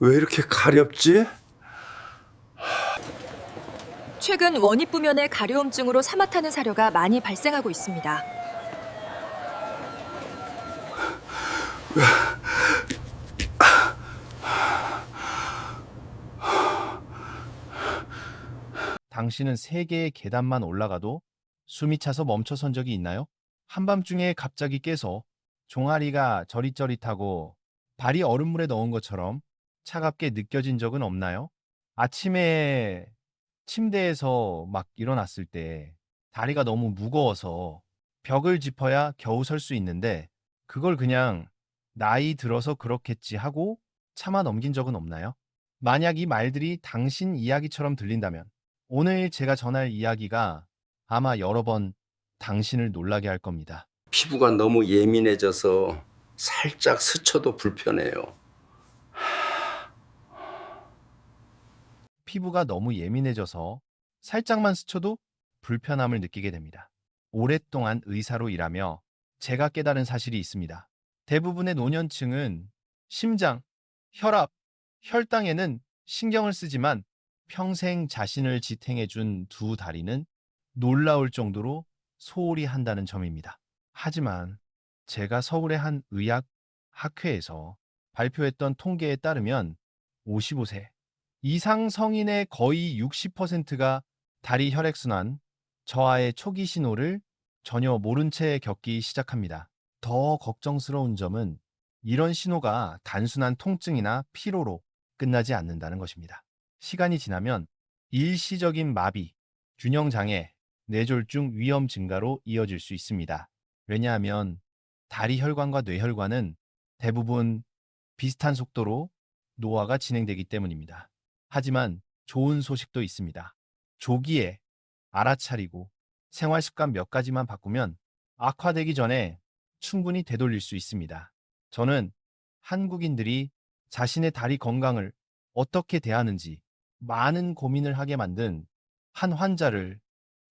왜 이렇게 가렵지? 최근 원입부면의 가려움증으로 사마타는 사료가 많이 발생하고 있습니다. 당신은 세 개의 계단만 올라가도 숨이 차서 멈춰선 적이 있나요? 한밤중에 갑자기 깨서 종아리가 저릿저릿하고 발이 얼음물에 넣은 것처럼 차갑게 느껴진 적은 없나요? 아침에 침대에서 막 일어났을 때 다리가 너무 무거워서 벽을 짚어야 겨우 설 수 있는데 그걸 그냥 나이 들어서 그렇겠지 하고 참아 넘긴 적은 없나요? 만약 이 말들이 당신 이야기처럼 들린다면 오늘 제가 전할 이야기가 아마 여러 번 당신을 놀라게 할 겁니다. 피부가 너무 예민해져서 살짝 스쳐도 불편해요. 피부가 너무 예민해져서 살짝만 스쳐도 불편함을 느끼게 됩니다. 오랫동안 의사로 일하며 제가 깨달은 사실이 있습니다. 대부분의 노년층은 심장, 혈압, 혈당에는 신경을 쓰지만 평생 자신을 지탱해준 두 다리는 놀라울 정도로 소홀히 한다는 점입니다. 하지만 제가 서울의 한 의학 학회에서 발표했던 통계에 따르면 55세 이상 성인의 거의 60%가 다리 혈액순환 저하의 초기 신호를 전혀 모른 채 겪기 시작합니다. 더 걱정스러운 점은 이런 신호가 단순한 통증이나 피로로 끝나지 않는다는 것입니다. 시간이 지나면 일시적인 마비, 균형장애, 뇌졸중 위험 증가로 이어질 수 있습니다. 왜냐하면 다리 혈관과 뇌혈관은 대부분 비슷한 속도로 노화가 진행되기 때문입니다. 하지만 좋은 소식도 있습니다. 조기에 알아차리고 생활 습관 몇 가지만 바꾸면 악화되기 전에 충분히 되돌릴 수 있습니다. 저는 한국인들이 자신의 다리 건강을 어떻게 대하는지 많은 고민을 하게 만든 한 환자를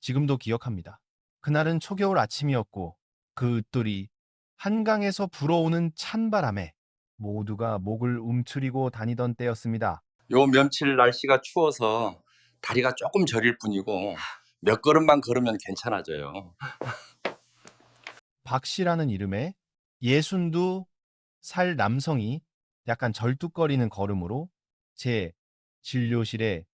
지금도 기억합니다. 그날은 초겨울 아침이었고 그 읒돌이 한강에서 불어오는 찬바람에 모두가 목을 움츠리고 다니던 때였습니다. 요 며칠 날씨가 추워서 다리가 조금 저릴 뿐이고 몇 걸음만 걸으면 괜찮아져요. 박 씨라는 이름의 예순두 살 남성이 약간 절뚝거리는 걸음으로 제 진료실에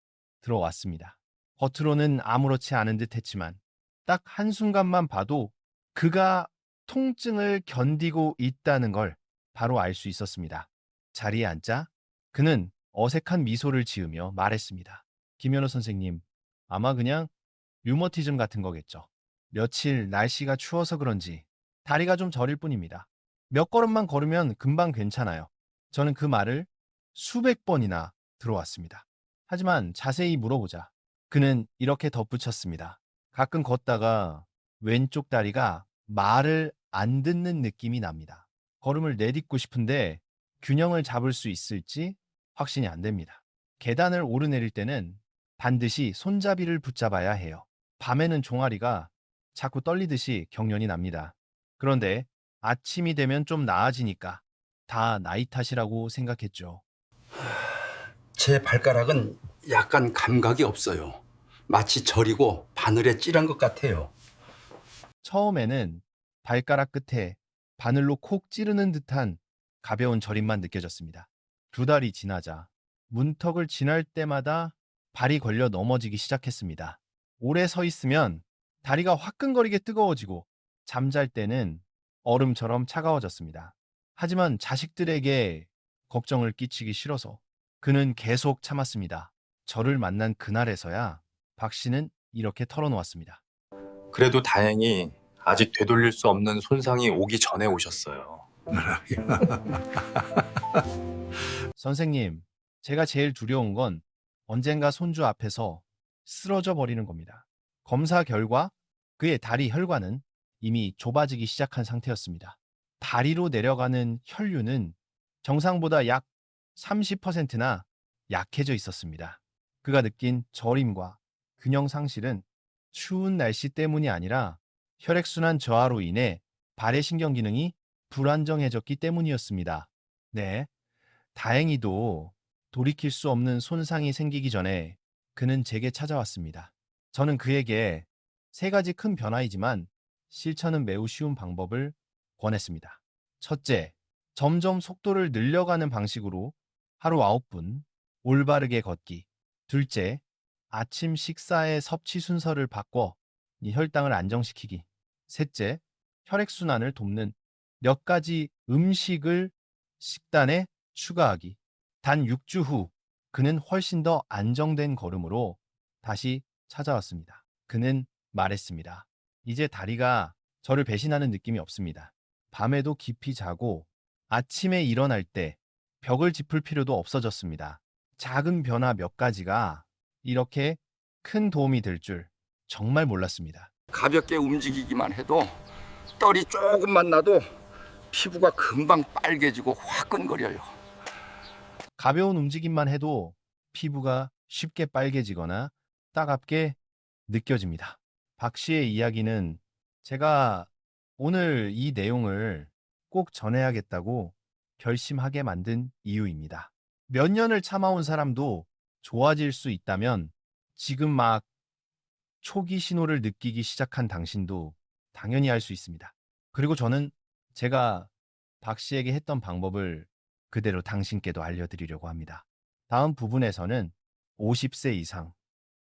들어왔습니다. 겉으로는 아무렇지 않은 듯 했지만 딱 한순간만 봐도 그가 통증을 견디고 있다는 걸 바로 알 수 있었습니다. 자리에 앉자 그는 어색한 미소를 지으며 말했습니다. 김현우 선생님, 아마 그냥 류머티즘 같은 거겠죠. 며칠 날씨가 추워서 그런지 다리가 좀 저릴 뿐입니다. 몇 걸음만 걸으면 금방 괜찮아요. 저는 그 말을 수백 번이나 들어왔습니다. 하지만 자세히 물어보자. 그는 이렇게 덧붙였습니다. 가끔 걷다가 왼쪽 다리가 말을 안 듣는 느낌이 납니다. 걸음을 내딛고 싶은데 균형을 잡을 수 있을지 확신이 안 됩니다. 계단을 오르내릴 때는 반드시 손잡이를 붙잡아야 해요. 밤에는 종아리가 자꾸 떨리듯이 경련이 납니다. 그런데 아침이 되면 좀 나아지니까 다 나이 탓이라고 생각했죠. 제 발가락은 약간 감각이 없어요. 마치 저리고 바늘에 찔한 것 같아요. 처음에는 발가락 끝에 바늘로 콕 찌르는 듯한 가벼운 저림만 느껴졌습니다. 두 달이 지나자 문턱을 지날 때마다 발이 걸려 넘어지기 시작했습니다. 오래 서 있으면 다리가 화끈거리게 뜨거워지고 잠잘 때는 얼음처럼 차가워졌습니다. 하지만 자식들에게 걱정을 끼치기 싫어서 그는 계속 참았습니다. 저를 만난 그날에서야 박 씨는 이렇게 털어놓았습니다. 그래도 다행히 아직 되돌릴 수 없는 손상이 오기 전에 오셨어요. 선생님, 제가 제일 두려운 건 언젠가 손주 앞에서 쓰러져 버리는 겁니다. 검사 결과 그의 다리 혈관은 이미 좁아지기 시작한 상태였습니다. 다리로 내려가는 혈류는 정상보다 약 30%나 약해져 있었습니다. 그가 느낀 저림과 균형 상실은 추운 날씨 때문이 아니라 혈액순환 저하로 인해 발의 신경 기능이 불안정해졌기 때문이었습니다. 네. 다행히도 돌이킬 수 없는 손상이 생기기 전에 그는 제게 찾아왔습니다. 저는 그에게 세 가지 큰 변화이지만 실천은 매우 쉬운 방법을 권했습니다. 첫째, 점점 속도를 늘려가는 방식으로 하루 9분 올바르게 걷기. 둘째, 아침 식사의 섭취 순서를 바꿔 이 혈당을 안정시키기. 셋째, 혈액순환을 돕는 몇 가지 음식을 식단에 추가하기. 단 6주 후 그는 훨씬 더 안정된 걸음으로 다시 찾아왔습니다. 그는 말했습니다. 이제 다리가 저를 배신하는 느낌이 없습니다. 밤에도 깊이 자고 아침에 일어날 때 벽을 짚을 필요도 없어졌습니다. 작은 변화 몇 가지가 이렇게 큰 도움이 될 줄 정말 몰랐습니다. 가볍게 움직이기만 해도 떨이 조금만 나도 피부가 금방 빨개지고 화끈거려요. 가벼운 움직임만 해도 피부가 쉽게 빨개지거나 따갑게 느껴집니다. 박 씨의 이야기는 제가 오늘 이 내용을 꼭 전해야겠다고 결심하게 만든 이유입니다. 몇 년을 참아온 사람도 좋아질 수 있다면 지금 막 초기 신호를 느끼기 시작한 당신도 당연히 할 수 있습니다. 그리고 저는 제가 박 씨에게 했던 방법을 그대로 당신께도 알려드리려고 합니다. 다음 부분에서는 50세 이상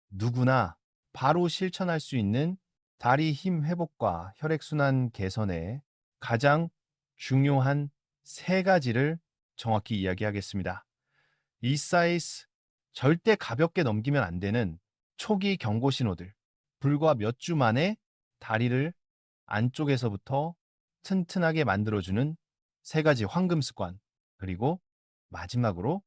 누구나 바로 실천할 수 있는 다리 힘 회복과 혈액순환 개선에 가장 중요한 세 가지를 정확히 이야기하겠습니다. 이 사이즈 절대 가볍게 넘기면 안 되는 초기 경고 신호들. 불과 몇 주 만에 다리를 안쪽에서부터 튼튼하게 만들어주는 세 가지 황금 습관. 그리고 마지막으로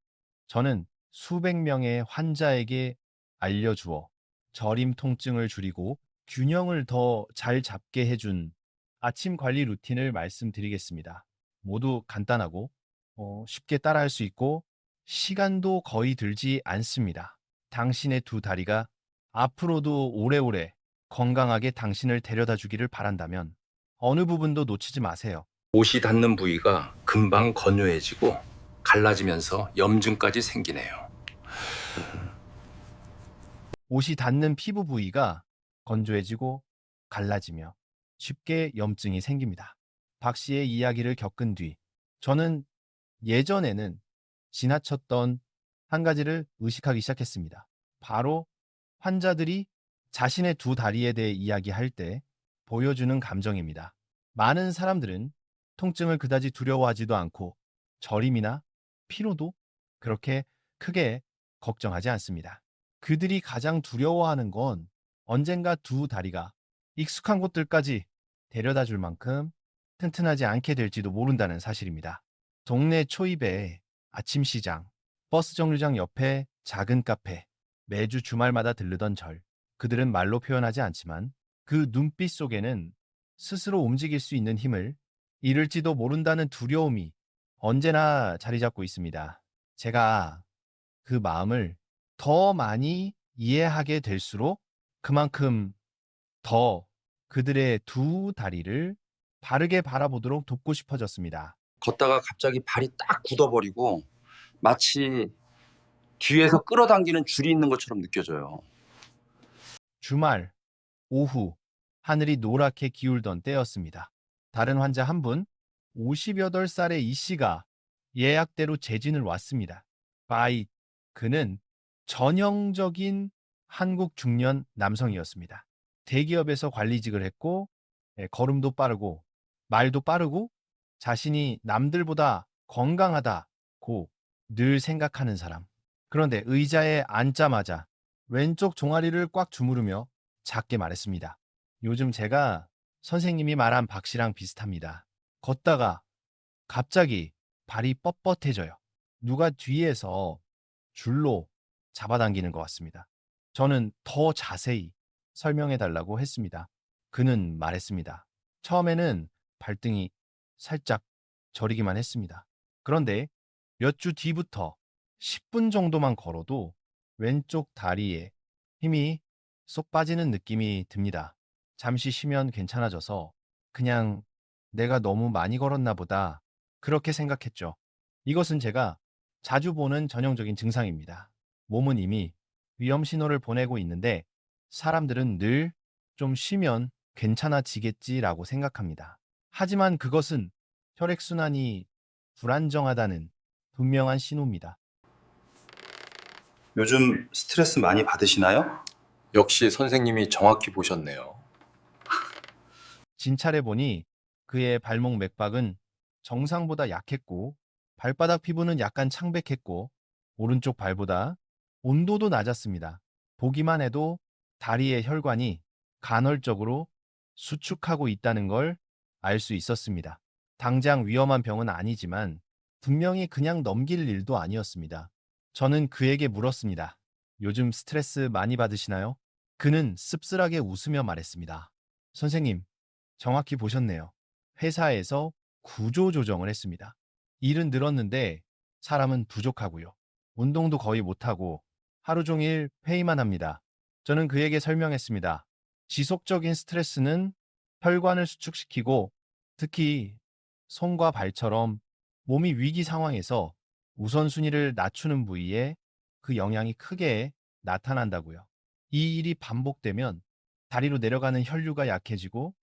저는 수백 명의 환자에게 알려주어 저림 통증을 줄이고 균형을 더 잘 잡게 해준 아침 관리 루틴을 말씀드리겠습니다. 모두 간단하고 어, 쉽게 따라할 수 있고 시간도 거의 들지 않습니다. 당신의 두 다리가 앞으로도 오래오래 건강하게 당신을 데려다 주기를 바란다면 어느 부분도 놓치지 마세요. 옷이 닿는 부위가 금방 건조해지고 갈라지면서 염증까지 생기네요. 옷이 닿는 피부 부위가 건조해지고 갈라지며 쉽게 염증이 생깁니다. 박 씨의 이야기를 겪은 뒤 저는 예전에는 지나쳤던 한 가지를 의식하기 시작했습니다. 바로 환자들이 자신의 두 다리에 대해 이야기할 때 보여주는 감정입니다. 많은 사람들은 통증을 그다지 두려워하지도 않고 저림이나 피로도 그렇게 크게 걱정하지 않습니다. 그들이 가장 두려워하는 건 언젠가 두 다리가 익숙한 곳들까지 데려다 줄 만큼 튼튼하지 않게 될지도 모른다는 사실입니다. 동네 초입에 아침 시장, 버스 정류장 옆에 작은 카페, 매주 주말마다 들르던 절. 그들은 말로 표현하지 않지만 그 눈빛 속에는 스스로 움직일 수 있는 힘을 잃을지도 모른다는 두려움이 언제나 자리 잡고 있습니다. 제가 그 마음을 더 많이 이해하게 될수록 그만큼 더 그들의 두 다리를 바르게 바라보도록 돕고 싶어졌습니다. 걷다가 갑자기 발이 딱 굳어버리고 마치 뒤에서 끌어당기는 줄이 있는 것처럼 느껴져요. 주말, 오후, 하늘이 노랗게 기울던 때였습니다. 다른 환자 한 분, 58살의 이 씨가 예약대로 재진을 왔습니다. 바이, 그는 전형적인 한국 중년 남성이었습니다. 대기업에서 관리직을 했고, 예, 걸음도 빠르고, 말도 빠르고, 자신이 남들보다 건강하다고 늘 생각하는 사람. 그런데 의자에 앉자마자 왼쪽 종아리를 꽉 주무르며 작게 말했습니다. 요즘 제가 선생님이 말한 박 씨랑 비슷합니다. 걷다가 갑자기 발이 뻣뻣해져요. 누가 뒤에서 줄로 잡아당기는 것 같습니다. 저는 더 자세히 설명해 달라고 했습니다. 그는 말했습니다. 처음에는 발등이 살짝 저리기만 했습니다. 그런데 몇 주 뒤부터 10분 정도만 걸어도 왼쪽 다리에 힘이 쏙 빠지는 느낌이 듭니다. 잠시 쉬면 괜찮아져서 그냥 내가 너무 많이 걸었나 보다 그렇게 생각했죠. 이것은 제가 자주 보는 전형적인 증상입니다. 몸은 이미 위험 신호를 보내고 있는데 사람들은 늘 좀 쉬면 괜찮아지겠지라고 생각합니다. 하지만 그것은 혈액순환이 불안정하다는 분명한 신호입니다. 요즘 스트레스 많이 받으시나요? 역시 선생님이 정확히 보셨네요. 진찰해 보니 그의 발목 맥박은 정상보다 약했고 발바닥 피부는 약간 창백했고 오른쪽 발보다 온도도 낮았습니다. 보기만 해도 다리의 혈관이 간헐적으로 수축하고 있다는 걸 알 수 있었습니다. 당장 위험한 병은 아니지만 분명히 그냥 넘길 일도 아니었습니다. 저는 그에게 물었습니다. 요즘 스트레스 많이 받으시나요? 그는 씁쓸하게 웃으며 말했습니다. 선생님, 정확히 보셨네요. 회사에서 구조 조정을 했습니다. 일은 늘었는데 사람은 부족하고요. 운동도 거의 못하고 하루 종일 회의만 합니다. 저는 그에게 설명했습니다. 지속적인 스트레스는 혈관을 수축시키고 특히 손과 발처럼 몸이 위기 상황에서 우선순위를 낮추는 부위에 그 영향이 크게 나타난다고요. 이 일이 반복되면 다리로 내려가는 혈류가 약해지고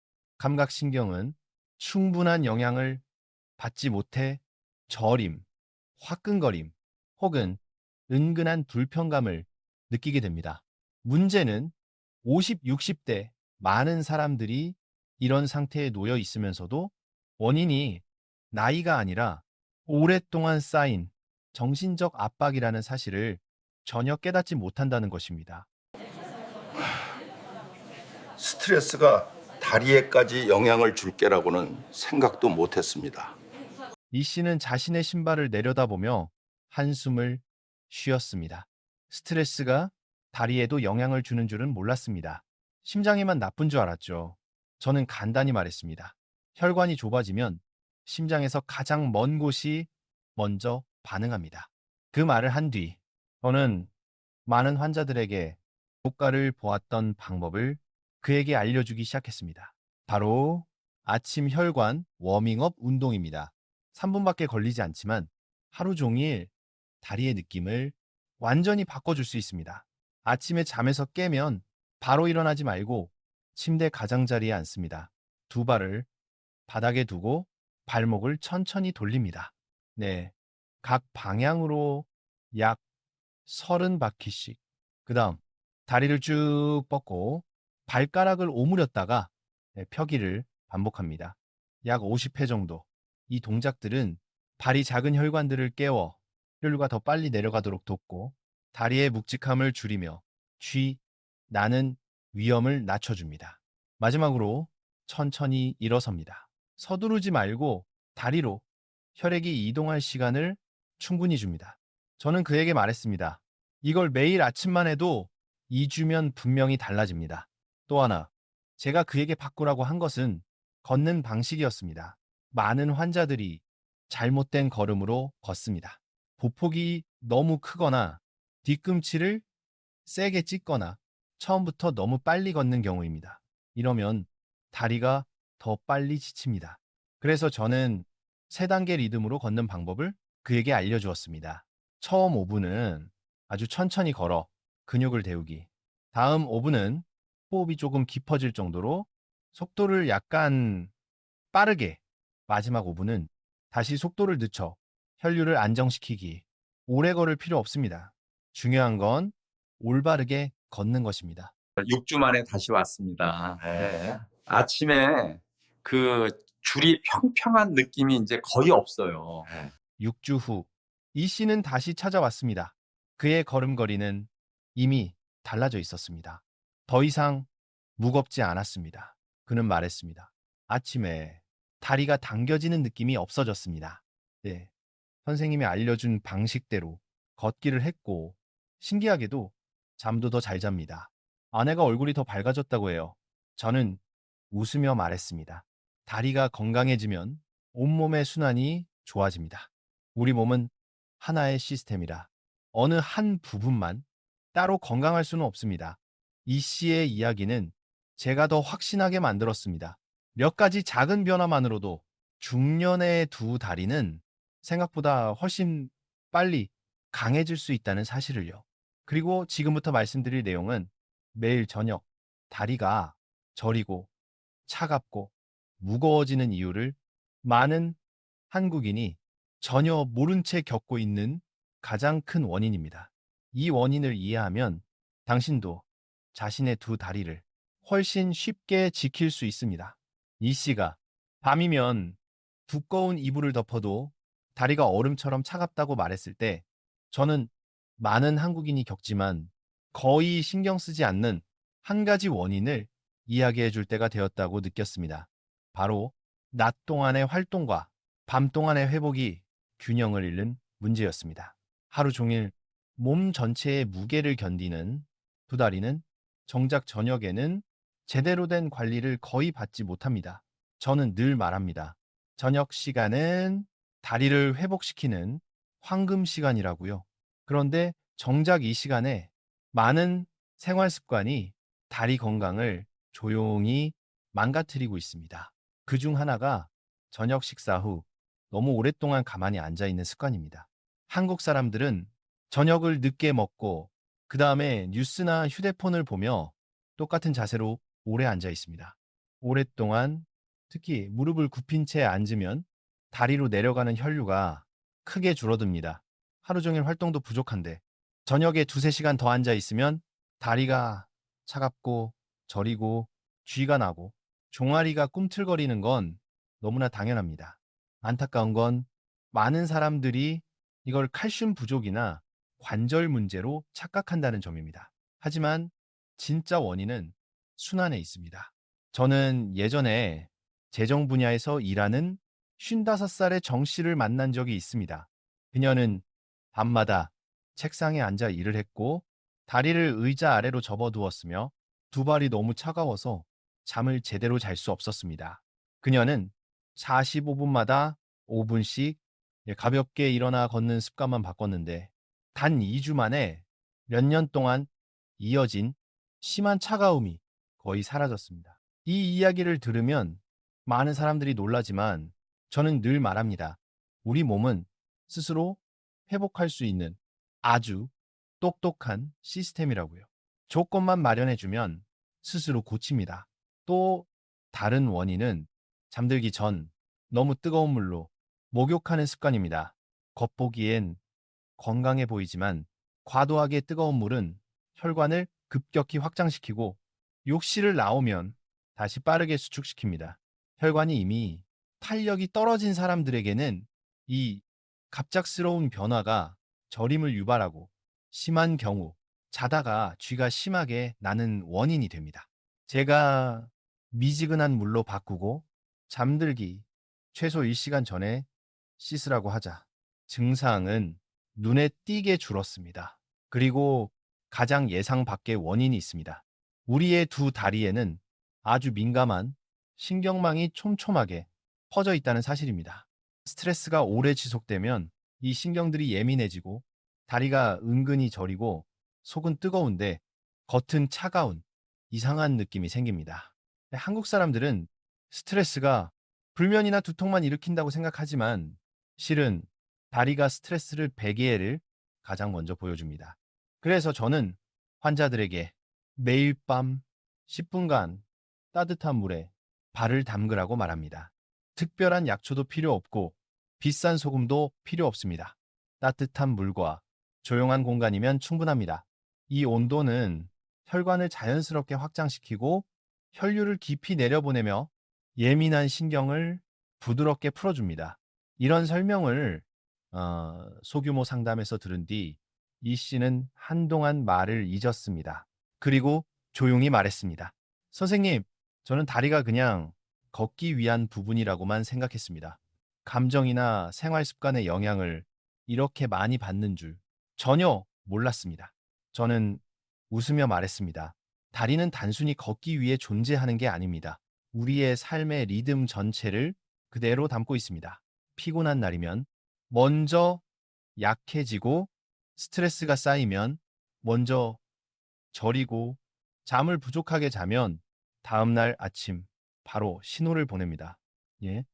감각신경은 충분한 영향을 받지 못해 저림, 화끈거림 혹은 은근한 불편감을 느끼게 됩니다. 문제는 50, 60대 많은 사람들이 이런 상태에 놓여 있으면서도 원인이 나이가 아니라 오랫동안 쌓인 정신적 압박이라는 사실을 전혀 깨닫지 못한다는 것입니다. 스트레스가 다리에까지 영향을 줄 게라고는 생각도 못했습니다. 이 씨는 자신의 신발을 내려다보며 한숨을 쉬었습니다. 스트레스가 다리에도 영향을 주는 줄은 몰랐습니다. 심장에만 나쁜 줄 알았죠. 저는 간단히 말했습니다. 혈관이 좁아지면 심장에서 가장 먼 곳이 먼저 반응합니다. 그 말을 한 뒤, 저는 많은 환자들에게 효과를 보았던 방법을 그에게 알려주기 시작했습니다. 바로 아침 혈관 워밍업 운동입니다. 3분밖에 걸리지 않지만 하루 종일 다리의 느낌을 완전히 바꿔줄 수 있습니다. 아침에 잠에서 깨면 바로 일어나지 말고 침대 가장자리에 앉습니다. 두 발을 바닥에 두고 발목을 천천히 돌립니다. 네. 각 방향으로 약 30바퀴씩. 그 다음, 다리를 쭉 뻗고 발가락을 오므렸다가 네, 펴기를 반복합니다. 약 50회 정도. 이 동작들은 발이 작은 혈관들을 깨워 혈류가 더 빨리 내려가도록 돕고 다리의 묵직함을 줄이며 쥐, 나는 위험을 낮춰줍니다. 마지막으로 천천히 일어섭니다. 서두르지 말고 다리로 혈액이 이동할 시간을 충분히 줍니다. 저는 그에게 말했습니다. 이걸 매일 아침만 해도 2주면 분명히 달라집니다. 또 하나, 제가 그에게 바꾸라고 한 것은 걷는 방식이었습니다. 많은 환자들이 잘못된 걸음으로 걷습니다. 보폭이 너무 크거나 뒤꿈치를 세게 찢거나 처음부터 너무 빨리 걷는 경우입니다. 이러면 다리가 더 빨리 지칩니다. 그래서 저는 세 단계 리듬으로 걷는 방법을 그에게 알려주었습니다. 처음 5분은 아주 천천히 걸어 근육을 데우기. 다음 5분은 호흡이 조금 깊어질 정도로 속도를 약간 빠르게. 마지막 5분은 다시 속도를 늦춰 혈류를 안정시키기. 오래 걸을 필요 없습니다. 중요한 건 올바르게 걷는 것입니다. 6주 만에 다시 왔습니다. 네. 아침에 그 줄이 평평한 느낌이 이제 거의 없어요. 6주 후, 이 씨는 다시 찾아왔습니다. 그의 걸음걸이는 이미 달라져 있었습니다. 더 이상 무겁지 않았습니다. 그는 말했습니다. 아침에 다리가 당겨지는 느낌이 없어졌습니다. 네. 선생님이 알려준 방식대로 걷기를 했고, 신기하게도 잠도 더 잘 잡니다. 아내가 얼굴이 더 밝아졌다고 해요. 저는 웃으며 말했습니다. 다리가 건강해지면 온몸의 순환이 좋아집니다. 우리 몸은 하나의 시스템이라 어느 한 부분만 따로 건강할 수는 없습니다. 이 씨의 이야기는 제가 더 확신하게 만들었습니다. 몇 가지 작은 변화만으로도 중년의 두 다리는 생각보다 훨씬 빨리 강해질 수 있다는 사실을요. 그리고 지금부터 말씀드릴 내용은 매일 저녁 다리가 저리고 차갑고 무거워지는 이유를 많은 한국인이 전혀 모른 채 겪고 있는 가장 큰 원인입니다. 이 원인을 이해하면 당신도 자신의 두 다리를 훨씬 쉽게 지킬 수 있습니다. 이 씨가 밤이면 두꺼운 이불을 덮어도 다리가 얼음처럼 차갑다고 말했을 때 저는 많은 한국인이 겪지만 거의 신경 쓰지 않는 한 가지 원인을 이야기해 줄 때가 되었다고 느꼈습니다. 바로 낮 동안의 활동과 밤 동안의 회복이 균형을 잃는 문제였습니다. 하루 종일 몸 전체의 무게를 견디는 두 다리는 정작 저녁에는 제대로 된 관리를 거의 받지 못합니다. 저는 늘 말합니다. 저녁 시간은 다리를 회복시키는 황금 시간이라고요. 그런데 정작 이 시간에 많은 생활 습관이 다리 건강을 조용히 망가뜨리고 있습니다. 그 중 하나가 저녁 식사 후 너무 오랫동안 가만히 앉아 있는 습관입니다. 한국 사람들은 저녁을 늦게 먹고 그 다음에 뉴스나 휴대폰을 보며 똑같은 자세로 오래 앉아 있습니다. 오랫동안 특히 무릎을 굽힌 채 앉으면 다리로 내려가는 혈류가 크게 줄어듭니다. 하루 종일 활동도 부족한데 저녁에 두세 시간 더 앉아 있으면 다리가 차갑고 저리고 쥐가 나고 종아리가 꿈틀거리는 건 너무나 당연합니다. 안타까운 건 많은 사람들이 이걸 칼슘 부족이나 관절 문제로 착각한다는 점입니다. 하지만 진짜 원인은 순환에 있습니다. 저는 예전에 재정 분야에서 일하는 55살의 정 씨를 만난 적이 있습니다. 그녀는 밤마다 책상에 앉아 일을 했고 다리를 의자 아래로 접어두었으며 두 발이 너무 차가워서 잠을 제대로 잘 수 없었습니다. 그녀는 45분마다 5분씩 가볍게 일어나 걷는 습관만 바꿨는데 단 2주 만에 몇 년 동안 이어진 심한 차가움이 거의 사라졌습니다. 이 이야기를 들으면 많은 사람들이 놀라지만 저는 늘 말합니다. 우리 몸은 스스로 회복할 수 있는 아주 똑똑한 시스템이라고요. 조건만 마련해주면 스스로 고칩니다. 또 다른 원인은 잠들기 전 너무 뜨거운 물로 목욕하는 습관입니다. 겉보기엔 건강해 보이지만 과도하게 뜨거운 물은 혈관을 급격히 확장시키고 욕실을 나오면 다시 빠르게 수축시킵니다. 혈관이 이미 탄력이 떨어진 사람들에게는 이 갑작스러운 변화가 저림을 유발하고 심한 경우 자다가 쥐가 심하게 나는 원인이 됩니다. 제가 미지근한 물로 바꾸고 잠들기 최소 1시간 전에 씻으라고 하자 증상은 눈에 띄게 줄었습니다. 그리고 가장 예상 밖의 원인이 있습니다. 우리의 두 다리에는 아주 민감한 신경망이 촘촘하게 퍼져 있다는 사실입니다. 스트레스가 오래 지속되면 이 신경들이 예민해지고 다리가 은근히 저리고 속은 뜨거운데 겉은 차가운 이상한 느낌이 생깁니다. 한국 사람들은 스트레스가 불면이나 두통만 일으킨다고 생각하지만 실은 다리가 스트레스를 배기를 가장 먼저 보여줍니다. 그래서 저는 환자들에게 매일 밤 10분간 따뜻한 물에 발을 담그라고 말합니다. 특별한 약초도 필요 없고 비싼 소금도 필요 없습니다. 따뜻한 물과 조용한 공간이면 충분합니다. 이 온도는 혈관을 자연스럽게 확장시키고 혈류를 깊이 내려보내며 예민한 신경을 부드럽게 풀어줍니다. 이런 설명을 어, 소규모 상담에서 들은 뒤 이 씨는 한동안 말을 잊었습니다. 그리고 조용히 말했습니다. 선생님, 저는 다리가 그냥 걷기 위한 부분이라고만 생각했습니다. 감정이나 생활 습관의 영향을 이렇게 많이 받는 줄 전혀 몰랐습니다. 저는 웃으며 말했습니다. 다리는 단순히 걷기 위해 존재하는 게 아닙니다. 우리의 삶의 리듬 전체를 그대로 담고 있습니다. 피곤한 날이면 먼저 약해지고 스트레스가 쌓이면 먼저 저리고 잠을 부족하게 자면 다음날 아침 바로 신호를 보냅니다. 예.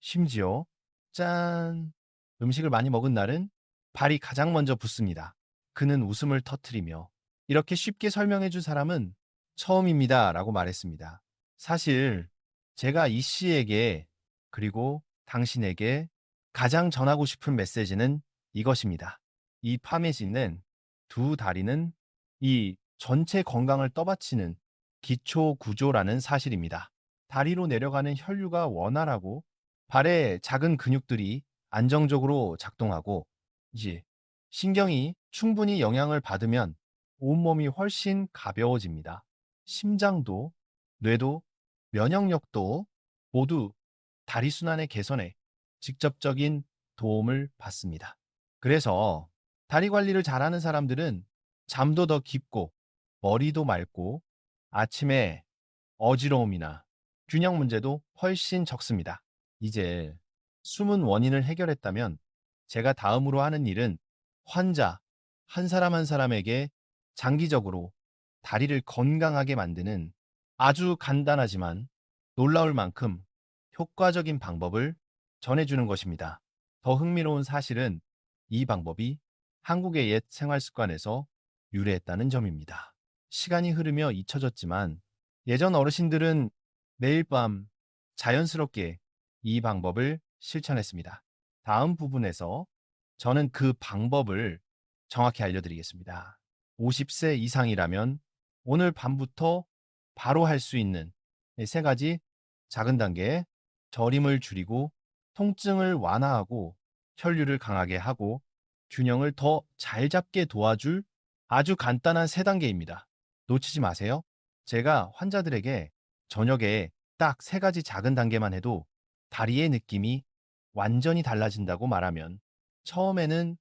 심지어 짠 음식을 많이 먹은 날은 발이 가장 먼저 붙습니다. 그는 웃음을 터뜨리며 이렇게 쉽게 설명해 준 사람은 처음입니다. 라고 말했습니다. 사실 제가 이 씨에게 그리고 당신에게 가장 전하고 싶은 메시지는 이것입니다. 이 파메진은 두 다리는 이 전체 건강을 떠받치는 기초 구조라는 사실입니다. 다리로 내려가는 혈류가 원활하고 발의 작은 근육들이 안정적으로 작동하고 이제 신경이 충분히 영향을 받으면 온몸이 훨씬 가벼워집니다. 심장도, 뇌도, 면역력도 모두 다리 순환의 개선에 직접적인 도움을 받습니다. 그래서 다리 관리를 잘하는 사람들은 잠도 더 깊고 머리도 맑고 아침에 어지러움이나 균형 문제도 훨씬 적습니다. 이제 숨은 원인을 해결했다면 제가 다음으로 하는 일은 환자 한 사람 한 사람에게 장기적으로 다리를 건강하게 만드는 아주 간단하지만 놀라울 만큼 효과적인 방법을 전해주는 것입니다. 더 흥미로운 사실은 이 방법이 한국의 옛 생활 습관에서 유래했다는 점입니다. 시간이 흐르며 잊혀졌지만 예전 어르신들은 매일 밤 자연스럽게 이 방법을 실천했습니다. 다음 부분에서 저는 그 방법을 정확히 알려드리겠습니다. 50세 이상이라면 오늘 밤부터 바로 할 수 있는 세 가지 작은 단계의 저림을 줄이고 통증을 완화하고 혈류를 강하게 하고 균형을 더 잘 잡게 도와줄 아주 간단한 세 단계입니다. 놓치지 마세요. 제가 환자들에게 저녁에 딱 세 가지 작은 단계만 해도 다리의 느낌이 완전히 달라진다고 말하면 처음에는